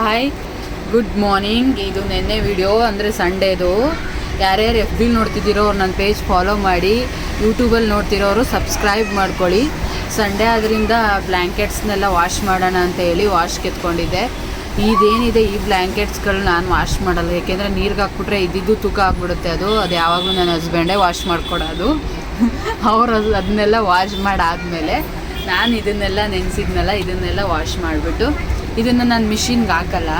Hi good morning ಇದು ನಿನ್ನೆ video ಅಂದರೆ ಸಂಡೇದು ಯಾರ್ಯಾರು ಎಫ್ ಬಿ ನೋಡ್ತಿದ್ದೀರೋ ಅವ್ರು ನನ್ನ ಪೇಜ್ ಫಾಲೋ ಮಾಡಿ ಯೂಟ್ಯೂಬಲ್ಲಿ ನೋಡ್ತಿರೋರು ಸಬ್ಸ್ಕ್ರೈಬ್ ಮಾಡ್ಕೊಳ್ಳಿ. ಸಂಡೇ ಆದ್ದರಿಂದ ಬ್ಲ್ಯಾಂಕೆಟ್ಸ್ನೆಲ್ಲ ವಾಶ್ ಮಾಡೋಣ ಅಂತ ಹೇಳಿ ವಾಶ್ ಕೆತ್ಕೊಂಡಿದ್ದೆ. ಇದೇನಿದೆ ಈ ಬ್ಲ್ಯಾಂಕೆಟ್ಸ್ಗಳು ನಾನು ವಾಶ್ ಮಾಡಲ್ಲ. ಏಕೆಂದರೆ ನೀರಿಗೆ ಹಾಕ್ಬಿಟ್ರೆ ಇದ್ದಿದ್ದು ತೂಕ ಆಗ್ಬಿಡುತ್ತೆ ಅದು. ಅದು ಯಾವಾಗಲೂ ನನ್ನ ಹಸ್ಬೆಂಡೇ ವಾಶ್ ಮಾಡ್ಕೊಡೋದು. ಅವರು ಅದು ಅದನ್ನೆಲ್ಲ ವಾಶ್ ಮಾಡಾದಮೇಲೆ ನಾನು ಇದನ್ನೆಲ್ಲ ನೆನೆಸಿದ್ನಲ್ಲ, ಇದನ್ನೆಲ್ಲ ವಾಶ್ ಮಾಡಿಬಿಟ್ಟು. ಇದನ್ನು ನಾನು ಮಿಷಿನ್ಗೆ ಹಾಕಲ್ಲ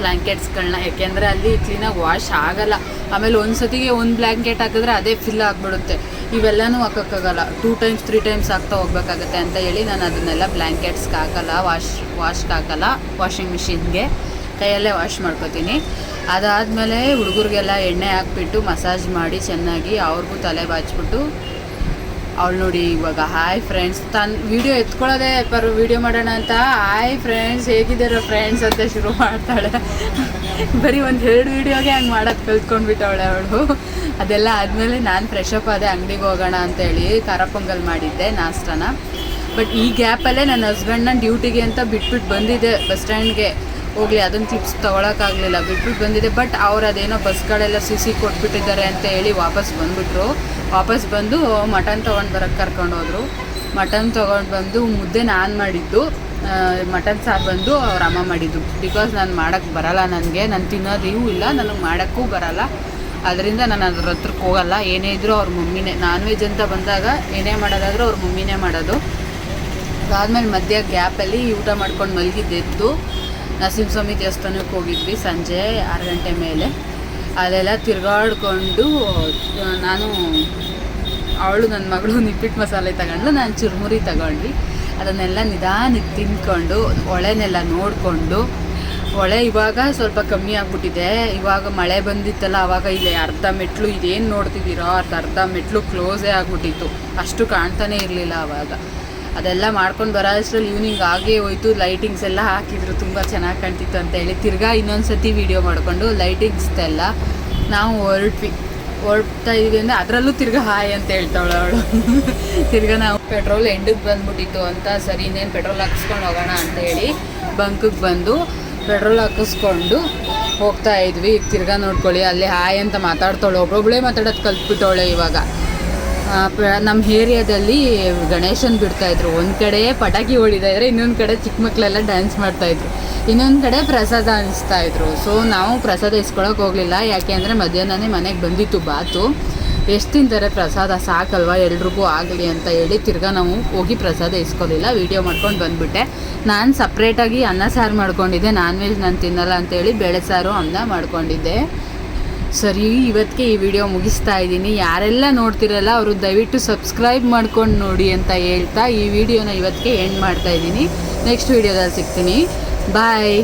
ಬ್ಲ್ಯಾಂಕೆಟ್ಸ್ಗಳನ್ನ ಯಾಕೆಂದರೆ ಅಲ್ಲಿ ಕ್ಲೀನಾಗಿ ವಾಶ್ ಆಗಲ್ಲ. ಆಮೇಲೆ ಒಂದು ಸತಿಗೆ ಒಂದು ಬ್ಲ್ಯಾಂಕೆಟ್ ಹಾಕಿದ್ರೆ ಅದೇ ಫಿಲ್ ಆಗಿಬಿಡುತ್ತೆ. ಇವೆಲ್ಲನೂ ಹಾಕೋಕ್ಕಾಗಲ್ಲ. ಟೂ ಟೈಮ್ಸ್ ತ್ರೀ ಟೈಮ್ಸ್ ಹಾಕ್ತಾ ಹೋಗ್ಬೇಕಾಗತ್ತೆ ಅಂತ ಹೇಳಿ ನಾನು ಅದನ್ನೆಲ್ಲ ಬ್ಲ್ಯಾಂಕೆಟ್ಸ್ಗೆ ಹಾಕಲ್ಲ ವಾಶ್ ವಾಶ್ಗೆ ಹಾಕಲ್ಲ ವಾಷಿಂಗ್ ಮಿಷಿನ್ಗೆ ಕೈಯಲ್ಲೇ ವಾಶ್ ಮಾಡ್ಕೊತೀನಿ. ಅದಾದಮೇಲೆ ಹುಡುಗರಿಗೆಲ್ಲ ಎಣ್ಣೆ ಹಾಕ್ಬಿಟ್ಟು ಮಸಾಜ್ ಮಾಡಿ ಚೆನ್ನಾಗಿ ಅವ್ರಿಗೂ ತಲೆ ಬಾಚ್ಬಿಟ್ಟು ಅವಳು ನೋಡಿ ಇವಾಗ ಹಾಯ್ ಫ್ರೆಂಡ್ಸ್ ತನ್ನ ವಿಡಿಯೋ ಎತ್ಕೊಳ್ಳೋದೇ ಪರ್ ವಿಡಿಯೋ ಮಾಡೋಣ ಅಂತ ಹಾಯ್ ಫ್ರೆಂಡ್ಸ್ ಹೇಗಿದ್ದೀರ ಫ್ರೆಂಡ್ಸ್ ಅಂತ ಶುರು ಮಾಡ್ತಾಳೆ. ಬರೀ ಒಂದು ಎರಡು ವಿಡಿಯೋಗೆ ಹಂಗೆ ಮಾಡೋದು ಕಲ್ತ್ಕೊಂಡ್ಬಿಟ್ಟವಳೆ ಅವಳು ಅದೆಲ್ಲ ಆದಮೇಲೆ ನಾನು ಫ್ರೆಶ್ ಅಪ್ ಆದೆ ಅಂಗಡಿಗೆ ಹೋಗೋಣ ಅಂತೇಳಿ ಖಾರ ಪೊಂಗಲ್ ಮಾಡಿದ್ದೆ ನಾಷ್ಟನ ಬಟ್ ಈ ಗ್ಯಾಪಲ್ಲೇ ನನ್ನ ಹಸ್ಬೆಂಡ್ನ ಡ್ಯೂಟಿಗೆ ಅಂತ ಬಿಟ್ಬಿಟ್ಟು ಬಂದಿದ್ದೆ ಬಸ್ ಸ್ಟ್ಯಾಂಡ್ಗೆ ಹೋಗ್ಲಿ ಅದನ್ನು ಕ್ಲಿಪ್ಸ್ ತೊಗೊಳಕ್ಕಾಗಲಿಲ್ಲ ಬಿಟ್ಬಿಟ್ಟು ಬಂದಿದೆ ಬಟ್ ಅವ್ರು ಅದೇನೋ ಬಸ್ಗಳೆಲ್ಲ ಸಿ ಸಿ ಕೊಟ್ಬಿಟ್ಟಿದ್ದಾರೆ ಅಂತ ಹೇಳಿ ವಾಪಸ್ ಬಂದುಬಿಟ್ರು. ವಾಪಸ್ ಬಂದು ಮಟನ್ ತೊಗೊಂಡು ಬರೋಕ್ಕೆ ಕರ್ಕೊಂಡು ಮಟನ್ ತೊಗೊಂಡು ಬಂದು ಮುದ್ದೆ ನಾನು ಮಾಡಿದ್ದು. ಮಟನ್ ಸಾರು ಬಂದು ಅವ್ರ ಅಮ್ಮ ಮಾಡಿದ್ದು. ಬಿಕಾಸ್ ನಾನು ಮಾಡೋಕ್ಕೆ ಬರಲ್ಲ ನನಗೆ, ನಾನು ತಿನ್ನೋದು ಇಲ್ಲ, ನನಗೆ ಮಾಡೋಕ್ಕೂ ಬರಲ್ಲ. ಅದರಿಂದ ನಾನು ಅದ್ರ ಹತ್ರಕ್ಕೆ ಹೋಗಲ್ಲ. ಏನೇ ಇದ್ದರೂ ಅವ್ರ ಮಮ್ಮಿನೇ, ನಾನ್ ವೆಜ್ ಅಂತ ಬಂದಾಗ ಏನೇ ಮಾಡೋದಾದರೂ ಅವ್ರ ಮಮ್ಮಿನೇ ಮಾಡೋದು. ಅದಾದಮೇಲೆ ಮಧ್ಯ ಗ್ಯಾಪಲ್ಲಿ ಊಟ ಮಾಡ್ಕೊಂಡು ಮಲಗಿದ್ದೆದ್ದು ನರಸಿಂಹಸ್ವಾಮಿ ದೇವಸ್ಥಾನಕ್ಕೆ ಹೋಗಿದ್ವಿ ಸಂಜೆ ಆರು ಗಂಟೆ ಮೇಲೆ. ಅಲ್ಲೆಲ್ಲ ತಿರ್ಗಾಡ್ಕೊಂಡು ನಾನು ಅವಳು ನನ್ನ ಮಗಳು ನಿಪ್ಪಿಟ್ಟು ಮಸಾಲೆ ತಗೊಂಡು ನಾನು ಚುರುಮುರಿ ತಗೊಂಡ್ವಿ. ಅದನ್ನೆಲ್ಲ ನಿಧಾನಕ್ಕೆ ತಿಂದ್ಕೊಂಡು ಹೊಳೆನೆಲ್ಲ ನೋಡಿಕೊಂಡು ಹೊಳೆ ಇವಾಗ ಸ್ವಲ್ಪ ಕಮ್ಮಿ ಆಗ್ಬಿಟ್ಟಿದೆ. ಇವಾಗ ಮಳೆ ಬಂದಿತ್ತಲ್ಲ, ಅವಾಗ ಇಲ್ಲಿ ಅರ್ಧ ಮೆಟ್ಲು, ಇದೇನು ನೋಡ್ತಿದ್ದೀರೋ, ಅರ್ಧ ಅರ್ಧ ಮೆಟ್ಲು ಕ್ಲೋಸೇ ಆಗ್ಬಿಟ್ಟಿತ್ತು. ಅಷ್ಟು ಕಾಣ್ತಾನೆ ಇರಲಿಲ್ಲ ಅವಾಗ. ಅದೆಲ್ಲ ಮಾಡ್ಕೊಂಡು ಬರೋ ಅಷ್ಟರಲ್ಲಿ ಈವ್ನಿಂಗ್ ಆಗೇ ಹೋಯ್ತು. ಲೈಟಿಂಗ್ಸ್ ಎಲ್ಲ ಹಾಕಿದ್ರು. ತುಂಬ ಚೆನ್ನಾಗಿ ಕಾಣ್ತಿತ್ತು ಅಂತ ಹೇಳಿ. ತಿರ್ಗಾ ಇನ್ನೊಂದು ಸತಿ ವೀಡಿಯೋ ಮಾಡಿಕೊಂಡು ಲೈಟಿಂಗ್ಸ್ದೆಲ್ಲ ನಾವು ಹೊರಟ್ವಿ. ಹೊರಡ್ತಾ ಇದ್ವಿ ಅಂದರೆ ಅದರಲ್ಲೂ ತಿರ್ಗಾ ಹಾಯ್ ಅಂತ ಹೇಳ್ತಾವಳು ಅವಳು. ತಿರ್ಗಾ ನಾವು ಪೆಟ್ರೋಲ್ ಎಂಡಕ್ಕೆ ಬಂದ್ಬಿಟ್ಟಿತ್ತು ಅಂತ ಸರಿ, ಇನ್ನೇನು ಪೆಟ್ರೋಲ್ ಹಾಕಿಸ್ಕೊಂಡು ಹೋಗೋಣ ಅಂತ ಹೇಳಿ ಬಂಕಿಗೆ ಬಂದು ಪೆಟ್ರೋಲ್ ಹಾಕಿಸ್ಕೊಂಡು ಹೋಗ್ತಾ ಇದ್ವಿ. ಈಗ ತಿರ್ಗಾ ನೋಡ್ಕೊಳ್ಳಿ, ಅಲ್ಲಿ ಹಾಯ್ ಅಂತ ಮಾತಾಡ್ತಾಳೆ. ಒಬ್ಬೊಬ್ಬಳೇ ಮಾತಾಡೋದು ಕಲ್ತ್ಬಿಟ್ಟವಳೆ ಇವಾಗ. ನಮ್ಮ ಏರಿಯಾದಲ್ಲಿ ಗಣೇಶನ್ ಬಿಡ್ತಾಯಿದ್ರು ಒಂದು ಕಡೆ ಪಟಾಕಿ ಹೊಡಿತಾ ಇದ್ರೆ, ಇನ್ನೊಂದು ಕಡೆ ಚಿಕ್ಕ ಮಕ್ಕಳೆಲ್ಲ ಡ್ಯಾನ್ಸ್ ಮಾಡ್ತಾಯಿದ್ರು ಇನ್ನೊಂದು ಕಡೆ ಪ್ರಸಾದ ಅನಿಸ್ತಾ ಇದ್ರು. ಸೊ ನಾವು ಪ್ರಸಾದ ಇಸ್ಕೊಳಕ್ಕೆ ಹೋಗಲಿಲ್ಲ. ಯಾಕೆ ಅಂದರೆ ಮಧ್ಯಾಹ್ನನೇ ಮನೆಗೆ ಬಂದಿತ್ತು ಬಾತು. ಎಷ್ಟು ತಿಂತಾರೆ ಪ್ರಸಾದ? ಸಾಕಲ್ವಾ? ಎಲ್ರಿಗೂ ಆಗಲಿ ಅಂತ ಹೇಳಿ ತಿರ್ಗಾ ನಾವು ಹೋಗಿ ಪ್ರಸಾದ ಇಸ್ಕೊಲಿಲ್ಲ. ವೀಡಿಯೋ ಮಾಡ್ಕೊಂಡು ಬಂದುಬಿಟ್ಟೆ. ನಾನು ಸಪ್ರೇಟಾಗಿ ಅನ್ನ ಸಾರು ಮಾಡ್ಕೊಂಡಿದ್ದೆ. ನಾನ್ ವೆಜ್ ನಾನು ತಿನ್ನಲ್ಲ ಅಂತೇಳಿ ಬೇಳೆ ಸಾರು, ಅನ್ನ ಮಾಡ್ಕೊಂಡಿದ್ದೆ. ಸರಿ ಇವತ್ತಿಗೆ ಈ ವಿಡಿಯೋ ಮುಗಿಸ್ತಾ ಇದ್ದೀನಿ. ಯಾರೆಲ್ಲ ನೋಡ್ತಿರಲ್ಲ, ಅವರು ದಯವಿಟ್ಟು ಸಬ್ಸ್ಕ್ರೈಬ್ ಮಾಡ್ಕೊಂಡು ನೋಡಿ ಅಂತ ಹೇಳ್ತಾ ಈ ವಿಡಿಯೋನ ಇವತ್ತಿಗೆ ಎಂಡ್ ಮಾಡ್ತಾ ಇದ್ದೀನಿ. ನೆಕ್ಸ್ಟ್ ವಿಡಿಯೋದಲ್ಲಿ ಸಿಗ್ತೀನಿ. ಬಾಯ್